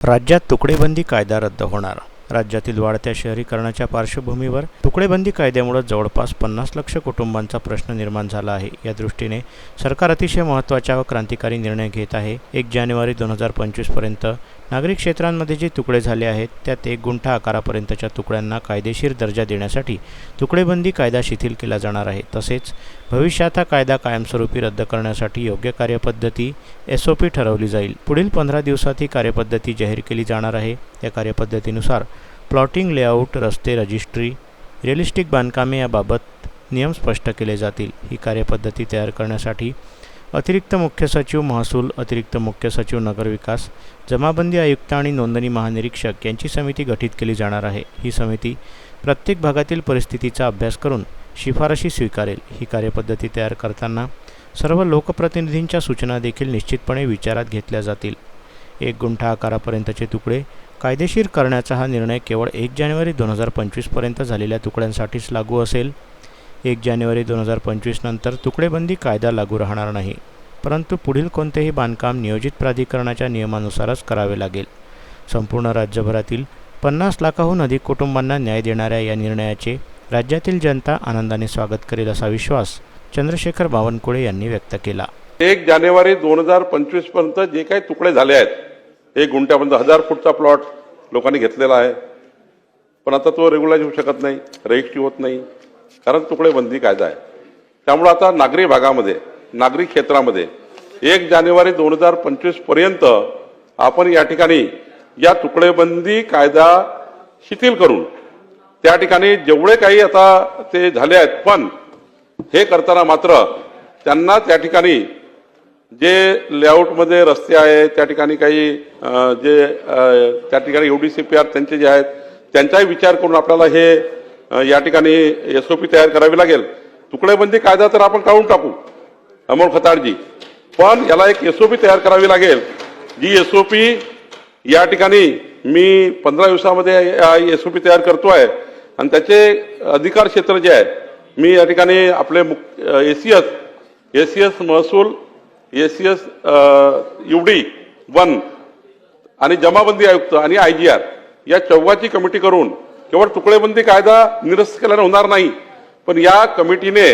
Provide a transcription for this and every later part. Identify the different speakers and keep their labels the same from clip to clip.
Speaker 1: राज्यात तुकडेबंदी कायदा रद्द होणार. राज्यातील वाढत्या शहरीकरणाच्या पार्श्वभूमीवर तुकडेबंदी कायद्यामुळे जवळपास पन्नास लक्ष कुटुंबांचा प्रश्न निर्माण झाला आहे. या दृष्टीने सरकार अतिशय महत्त्वाचा व क्रांतिकारी निर्णय घेत आहे. एक जानेवारी दोन हजार पंचवीसपर्यंत नागरिक क्षेत्रांमध्ये जे तुकडे झाले आहेत त्यात एक गुंठा आकारापर्यंतच्या तुकड्यांना कायदेशीर दर्जा देण्यासाठी तुकडेबंदी कायदा शिथिल केला जाणार आहे. तसेच भविष्यात हा कायदा कायमस्वरूपी रद्द करण्यासाठी योग्य कार्यपद्धती एस ओ पी ठरवली जाईल. पुढील पंधरा दिवसात ही कार्यपद्धती जाहीर केली जाणार आहे. या कार्यपद्धतीनुसार प्लॉटिंग लेआउट रस्ते रजिस्ट्री रिअलिस्टिक बांधकामे याबाबत नियम स्पष्ट केले जातील. ही कार्यपद्धती तयार करण्यासाठी अतिरिक्त मुख्य सचिव महसूल अतिरिक्त मुख्य सचिव नगरविकास जमाबंदी आयुक्त आणि नोंदणी महानिरीक्षक यांची समिती गठीत केली जाणार आहे. ही समिती प्रत्येक भागातील परिस्थितीचा अभ्यास करून शिफारशी स्वीकारेल. ही कार्यपद्धती तयार करताना सर्व लोकप्रतिनिधींच्या सूचना देखील निश्चितपणे विचारात घेतल्या जातील. एक गुंठा आकारापर्यंतचे तुकडे कायदेशीर करण्याचा हा निर्णय केवळ एक जानेवारी दोन हजार पंचवीसपर्यंत झालेल्या तुकड्यांसाठीच लागू असेल. एक जानेवारी दोन हजार पंचवीस नंतर तुकडेबंदी कायदा लागू राहणार नाही परंतु पुढील कोणतेही बांधकाम नियोजित प्राधिकरणाच्या नियमानुसारच करावे लागेल. संपूर्ण राज्यभरातील पन्नास लाखाहून अधिक कुटुंबांना न्याय देणाऱ्या या निर्णयाचे राज्यातील जनता आनंदाने स्वागत करेल असा विश्वास चंद्रशेखर बावनकुळे यांनी व्यक्त केला.
Speaker 2: एक जानेवारी दोन हजार पंचवीसपर्यंत जे काही तुकडे झाले आहेत एक गुंठ्यापर्यंत हजार फूटचा प्लॉट लोकांनी घेतलेला आहे. पण आता तो रेग्युलाइज होऊ शकत नाही रजिस्ट्री होत नाही. कारण तुकडेबंदी कायदा आहे. त्यामुळं आता नागरी भागामध्ये नागरी क्षेत्रामध्ये एक जानेवारी दोन हजार पंचवीसपर्यंत आपण या ठिकाणी या तुकडेबंदी कायदा शिथिल करून त्या ठिकाणी जेवढे काही आता ते झाले आहेत पण हे करताना मात्र त्यांना त्या ठिकाणी जे लेआउटमध्ये रस्ते आहेत त्या ठिकाणी काही जे त्या ठिकाणी सी पी आर त्यांचे जे आहेत त्यांचाही विचार करून आपल्याला हे या ठिकाणी एस ओ पी तयार करावी लागेल. तुकडेबंदी कायदा तर आपण काढून टाकू अमोल खताळजी पण याला एक एस ओ पी तयार करावी लागेल. जी एस ओ पी या ठिकाणी मी पंधरा दिवसामध्ये एस ओ पी तयार करतो आहे आणि त्याचे अधिकार क्षेत्र जे आहे मी या ठिकाणी आपले A C S A C S महसूल A C S U D one आणि जमाबंदी आयुक्त आणि आय जी आर या चौघाची कमिटी करून केवळ तुकडेबंदी कायदा निरस्त केल्याने होणार नाही पण या कमिटीने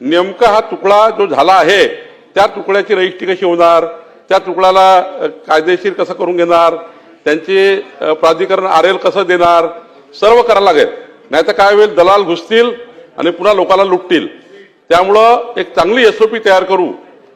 Speaker 2: नेमका हा तुकडा जो झाला आहे त्या तुकड्याची रजिस्ट्री कशी होणार त्या तुकड्याला कायदेशीर कसं करून घेणार त्यांचे प्राधिकरण आर एल कसं देणार सर्व करायला लागेल. नाही तर काय होईल दलाल घुसतील आणि पुन्हा लोकांना लुटतील. त्यामुळं एक चांगली एसओपी तयार करू